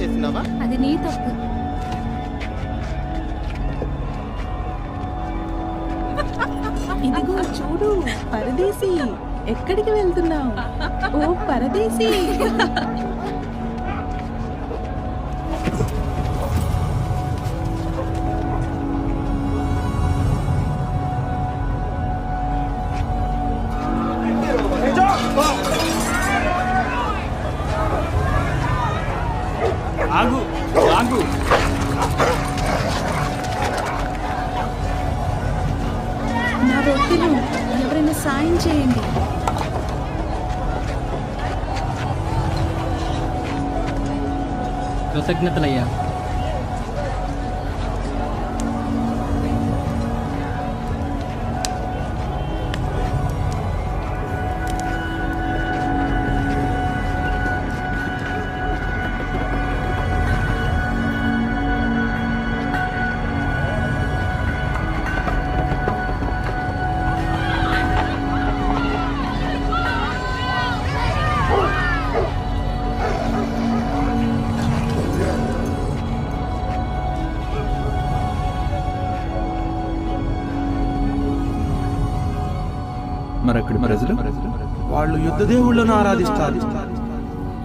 చేసినావా అది నీ తప్పు. ఇదిగో చూడు పరదేశీ. ఎక్కడికి వెళ్తున్నావు? ఓ పరదేశీ. कृतज्ञतलय्या ప్రజలు వాళ్ళు యుద్ధ దేవుళ్ళను ఆరాధిస్తారు.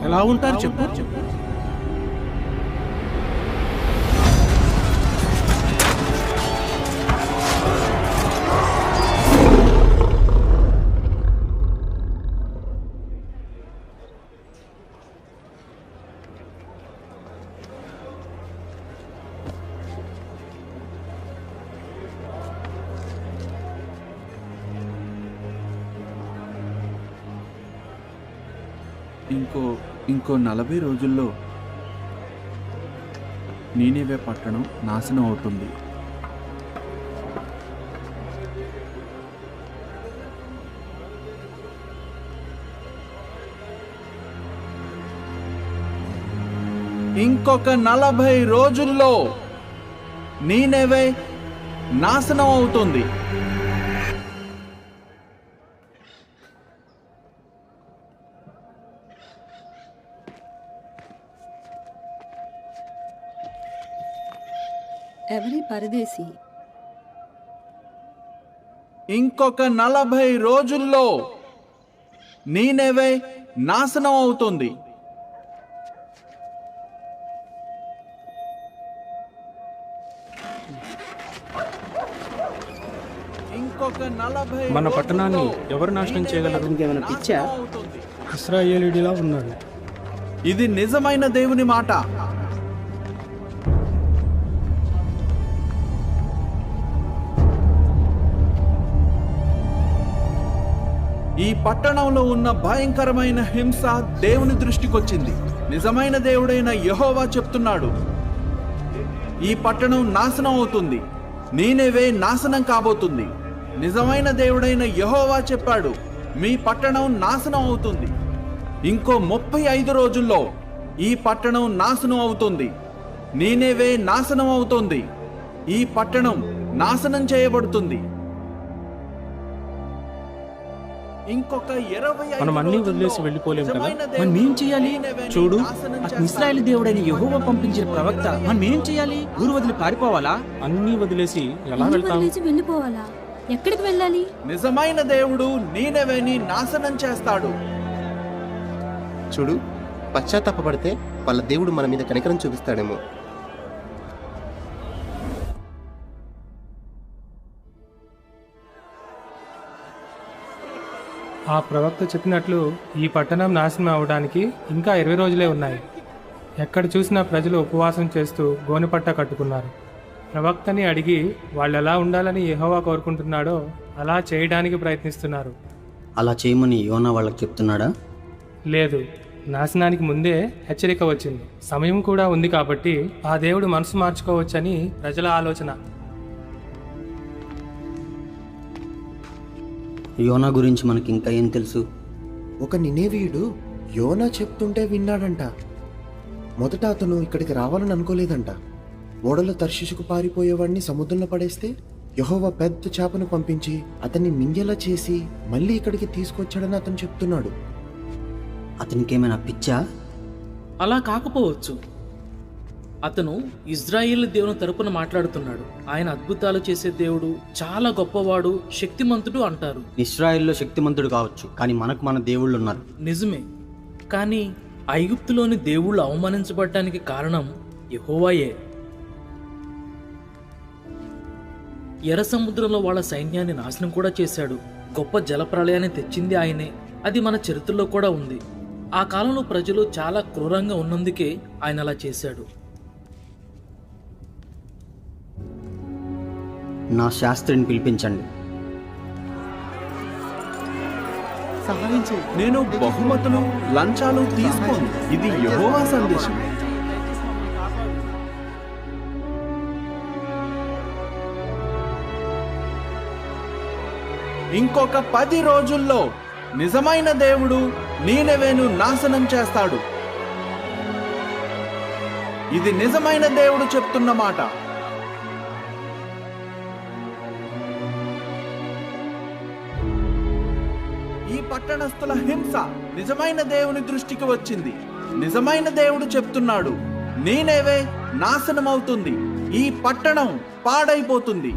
ఎలా ఉంటారు చెప్పు చెప్పు? ఇంకో నలభై రోజుల్లో నీనేవే పట్టణం నాశనం అవుతుంది. ఇంకొక నలభై రోజుల్లో నీనేవే నాశనం అవుతుంది. పరదేశి. ఇంకొక నలభై రోజుల్లో నీనేవే నాశనం అవుతుంది. ఇంకొక నలభై మన పట్టణాన్ని ఎవరు నాశనం చేయగలరు? ఇంకేమైనా పిచ్చా. ఇస్రాయేలీడిలా ఉన్నాడు ఇది నిజమైన దేవుని మాట. ఈ పట్టణంలో ఉన్న భయంకరమైన హింస దేవుని దృష్టికొచ్చింది. నిజమైన దేవుడైన యహోవా చెప్తున్నాడు ఈ పట్టణం నాశనం అవుతుంది. నేనేవే నాశనం కాబోతుంది. నిజమైన దేవుడైన యహోవా చెప్పాడు మీ పట్టణం నాశనం అవుతుంది. ఇంకో ముప్పై ఐదు రోజుల్లో ఈ పట్టణం నాశనం అవుతుంది. నేనేవే నాశనం అవుతుంది. ఈ పట్టణం నాశనం చేయబడుతుంది. ఇంకొక మనం అన్నీ వదిలేసి వెళ్ళిపోలేం కదా? మనం ఏం చేయాలి? చూడు ఇస్రాయేల్ దేవుడైన యెహోవా పంపించిన ప్రవక్త మనం ఏం చేయాలి? ఊరు వదిలి పారిపోవాలా? అన్నీ వదిలేసి ఎలా వెళ్తాం? వెళ్ళిపోవాలా? ఎక్కడికి వెళ్ళాలి? నిజమైన దేవుడు నీనెవెని నాశనం చేస్తాడు. చూడు పశ్చాత్తాపడితే వాళ్ళ దేవుడు మన మీద కనికరం చూపిస్తాడేమో. ఆ ప్రవక్త చెప్పినట్లు ఈ పట్టణం నాశనం అవడానికి ఇంకా ఇరవై రోజులే ఉన్నాయి. ఎక్కడ చూసినా ప్రజలు ఉపవాసం చేస్తూ గోనెపట్ట కట్టుకున్నారు. ప్రవక్తని అడిగి వాళ్ళు ఎలా ఉండాలని యెహోవా కోరుకుంటున్నాడో అలా చేయడానికి ప్రయత్నిస్తున్నారు. అలా చేయమని యోనా వాళ్ళకి చెప్తున్నాడా? లేదు. నాశనానికి ముందే హెచ్చరిక వచ్చింది. సమయం కూడా ఉంది కాబట్టి ఆ దేవుడు మనసు మార్చుకోవచ్చని ప్రజల ఆలోచన. యోనా గురించి మనకి ఇంకా ఏం తెలుసు? ఒక నినేవీయుడు యోనా చెప్తుంటే విన్నాడంట. మొదట అతను ఇక్కడికి రావాలని అనుకోలేదంట. ఓడలో తర్షిషుకు పారిపోయేవాడిని సముద్రంలో పడేస్తే యహోవా పెద్ద చేపను పంపించి అతన్ని మింగేలా చేసి మళ్ళీ ఇక్కడికి తీసుకొచ్చాడని అతను చెప్తున్నాడు. అతనికి ఏమైనా పిచ్చా? అలా కాకపోవచ్చు. అతను ఇజ్రాయిల్ దేవుని తరపున మాట్లాడుతున్నాడు. ఆయన అద్భుతాలు చేసే దేవుడు చాలా గొప్పవాడు శక్తిమంతుడు అంటారు. ఇస్రాయెల్లో శక్తిమంతుడు కావచ్చు కానీ మనకు మన దేవుళ్ళు ఉన్నారు. నిజమే. కానీ ఐగుప్తులోని దేవుళ్ళు అవమానించబడటానికి కారణం యెహోవాయే. ఎర్ర సముద్రంలో వాళ్ళ సైన్యాన్ని నాశనం కూడా చేశాడు. గొప్ప జలప్రళయాన్ని తెచ్చింది ఆయనే. అది మన చరిత్రలో కూడా ఉంది. ఆ కాలంలో ప్రజలు చాలా క్రూరంగా ఉన్నందుకే ఆయన అలా చేశాడు. నా శాస్త్రిని పిలిపించండి. నేను బహుమతులు లంచాలు తీసుకోను. ఇది యెహోవా సందేశం. ఇంకొక పది రోజుల్లో నిజమైన దేవుడు నీనెవేను నాశనం చేస్తాడు. ఇది నిజమైన దేవుడు చెప్తున్న మాట. పట్టణస్థుల హింస నిజమైన దేవుని దృష్టికి వచ్చింది. నిజమైన దేవుడు చెప్తున్నాడు నేనేవే? నాశనమవుతుంది. ఈ పట్టణం పాడైపోతుంది.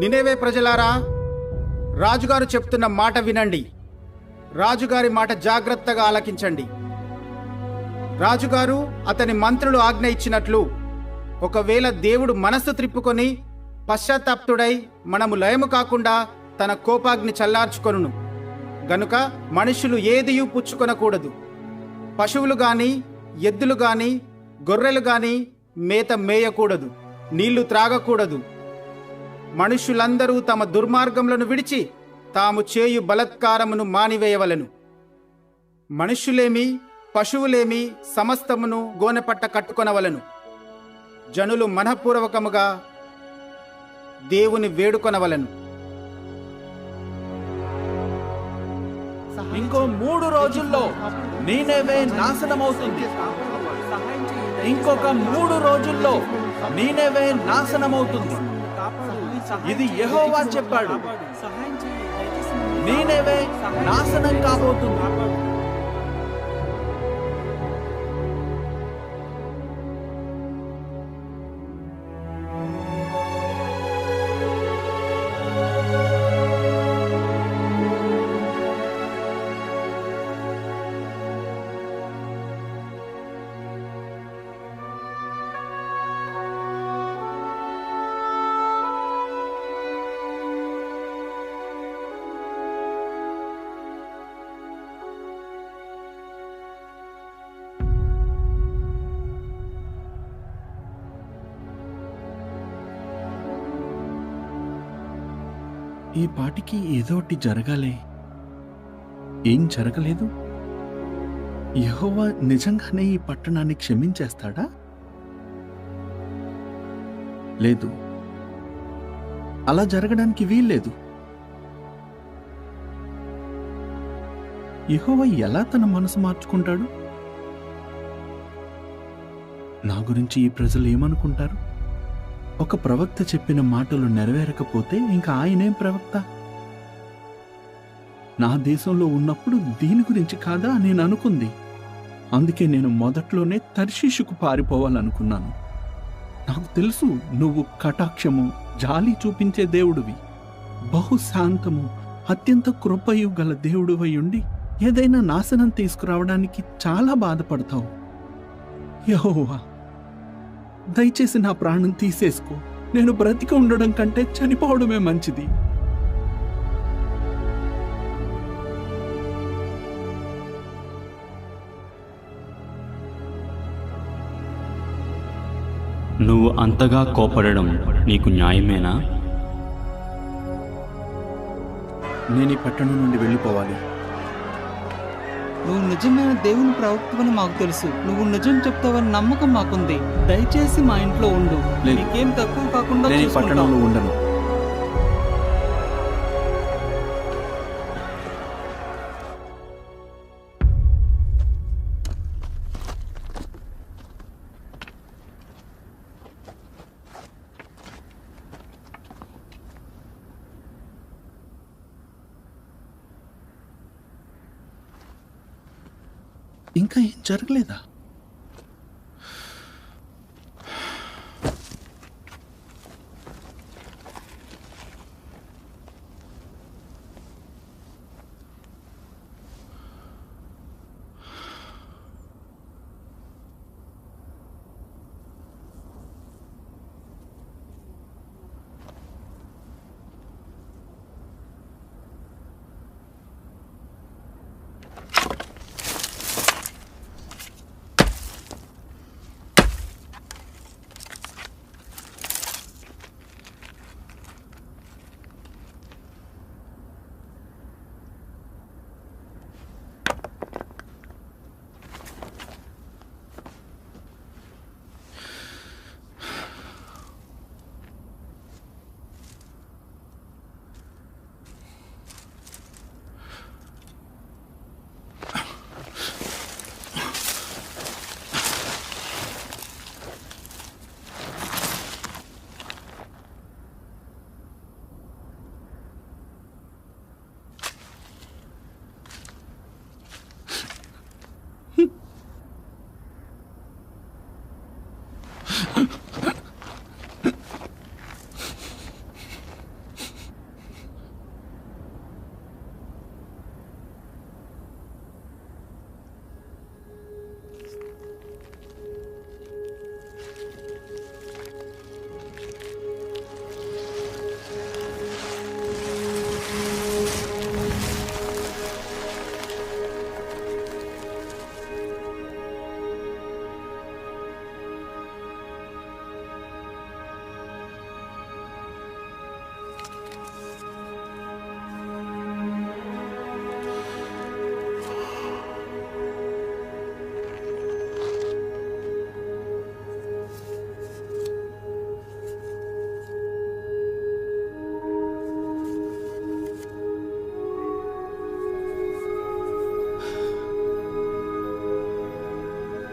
నినేవే ప్రజలారా? రాజుగారు చెప్తున్న మాట వినండి. రాజుగారి మాట జాగ్రత్తగా ఆలకించండి. రాజుగారు అతని మంత్రులు ఆజ్ఞ ఇచ్చినట్లు ఒకవేళ దేవుడు మనస్సు త్రిప్పుకొని పశ్చాత్తాప్తుడై మనము లయము కాకుండా తన కోపాగ్ని చల్లార్చుకొనును. గనుక మనుషులు ఏదియూ పుచ్చుకొనకూడదు. పశువులు గాని ఎద్దులు గాని గొర్రెలు గాని మేత మేయకూడదు. నీళ్ళు త్రాగకూడదు. మనుషులందరూ తమ దుర్మార్గములను విడిచి తాము చేయు బలత్కారమును మానివేయవలెను. మనుష్యులేమి పశువులేమి సమస్తమును గోనెపట్ట కట్టుకొనవలెను. జనులు మనఃపూర్వకముగా దేవుని వేడుకొనవలెను. ఇంకో మూడు రోజుల్లో నీనేవే నాశనమవుతుంది. ఇంకొక మూడు రోజుల్లో నీనేవే నాశనమవుతుంది. ఇది యెహోవా చెప్పాడు. నీనేవే నాశనం కాబోతుంది. ఈ పాటికి ఏదో జరగాలే. ఏం జరగలేదు? యహోవా నిజంగానే ఈ పట్టణాన్ని క్షమించేస్తాడా? లేదు. అలా జరగడానికి వీల్లేదు. యహోవా ఎలా తన మనసు మార్చుకుంటాడు? నా గురించి ఈ ప్రజలు ఏమనుకుంటారు? ఒక ప్రవక్త చెప్పిన మాటలు నెరవేరకపోతే ఇంకా ఆయనేం ప్రవక్త? నా దేశంలో ఉన్నప్పుడు దీని గురించి కాదా నేను అనుకుంది. అందుకే నేను మొదట్లోనే తర్షీషుకు పారిపోవాలనుకున్నాను. నాకు తెలుసు నువ్వు కటాక్షము జాలి చూపించే దేవుడివి. బహుశాంతము అత్యంత కృపయు గల దేవుడివై ఉండి ఏదైనా నాశనం తీసుకురావడానికి చాలా బాధపడతావు. యహోవా దయచేసి నా ప్రాణం తీసేసుకో. నేను బ్రతికి ఉండడం కంటే చనిపోవడమే మంచిది. నువ్వు అంతగా కోపడడం నీకు న్యాయమేనా? నేను ఈ పట్టణం నుండి వెళ్ళిపోవాలి. నువ్వు నిజమైన దేవుని ప్రవక్తవని మాకు తెలుసు నువ్వు నిజం చెప్తావని నమ్మకం మాకుంది దయచేసి మా ఇంట్లో ఉండు. నీకేం తక్కువ కాకుండా నేను. పట్టణంలో ఉండను ఇంకా ఏం జరగలేదా?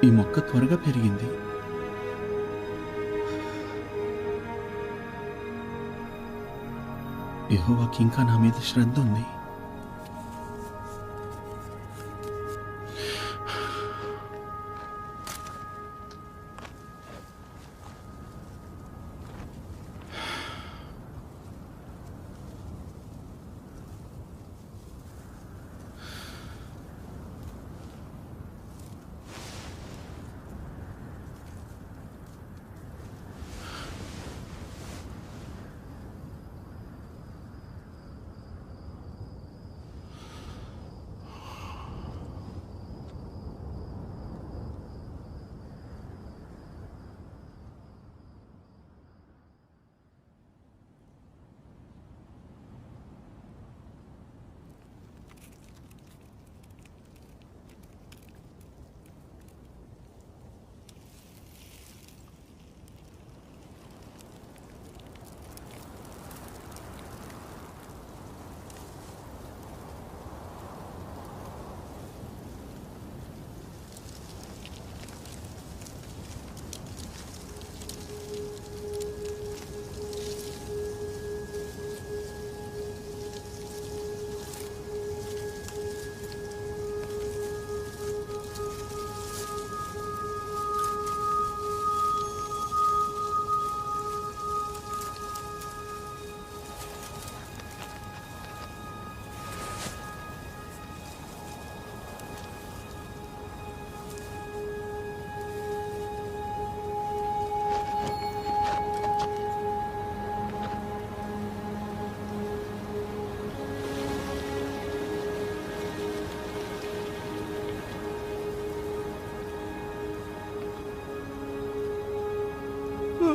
ఈ మొక్క త్వరగా పెరిగింది. యెహోవాకి ఇంకా నా మీద శ్రద్ధ ఉంది.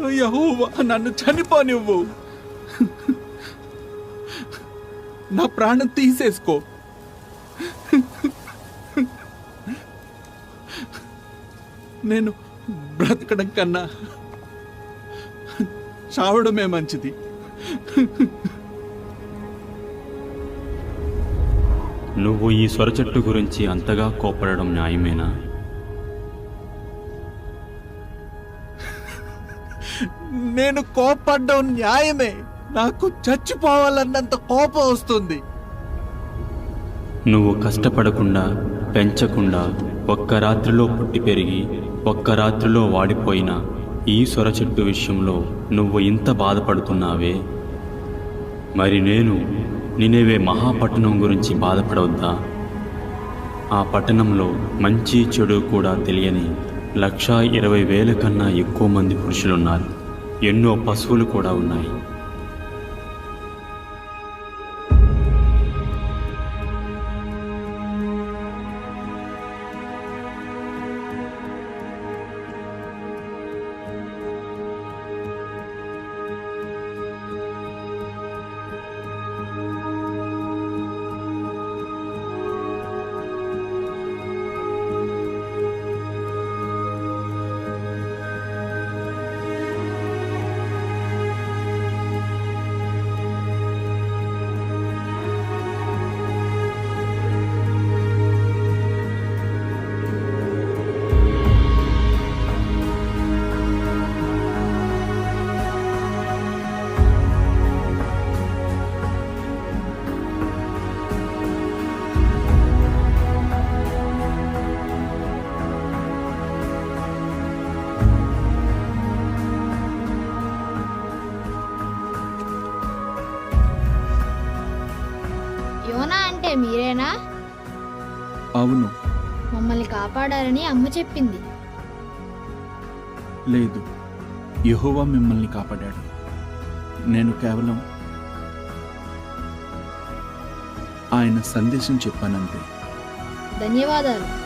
యహోవా నన్ను చనిపోనివ్వు. నా ప్రాణం తీసేసుకో. నేను బ్రతకడం కన్నా చావడమే మంచిది. నువ్వు ఈ సొర చెట్టు గురించి అంతగా కోపడడం న్యాయమేనా? నేను కోపడ్డం న్యాయమే. నాకు చచ్చిపోవాలన్నంత కోపం వస్తుంది. నువ్వు కష్టపడకుండా పెంచకుండా ఒక్క రాత్రిలో పుట్టి పెరిగి ఒక్క రాత్రిలో వాడిపోయిన ఈ సొర చెట్టు విషయంలో నువ్వు ఇంత బాధపడుతున్నావే? మరి నేను నినేవే మహాపట్టణం గురించి బాధపడవద్దా? ఆ పట్టణంలో మంచి చెడు కూడా తెలియని లక్షా ఇరవై వేల కన్నా ఎక్కువ మంది పురుషులున్నారు. ఎన్నో పశువులు కూడా ఉన్నాయి. అవును. మమ్మల్ని కాపాడారని అమ్మ చెప్పింది. లేదు. యెహోవా మిమ్మల్ని కాపాడాడు. నేను కేవలం ఆయన సందేశం చెప్పానంతే. ధన్యవాదాలు.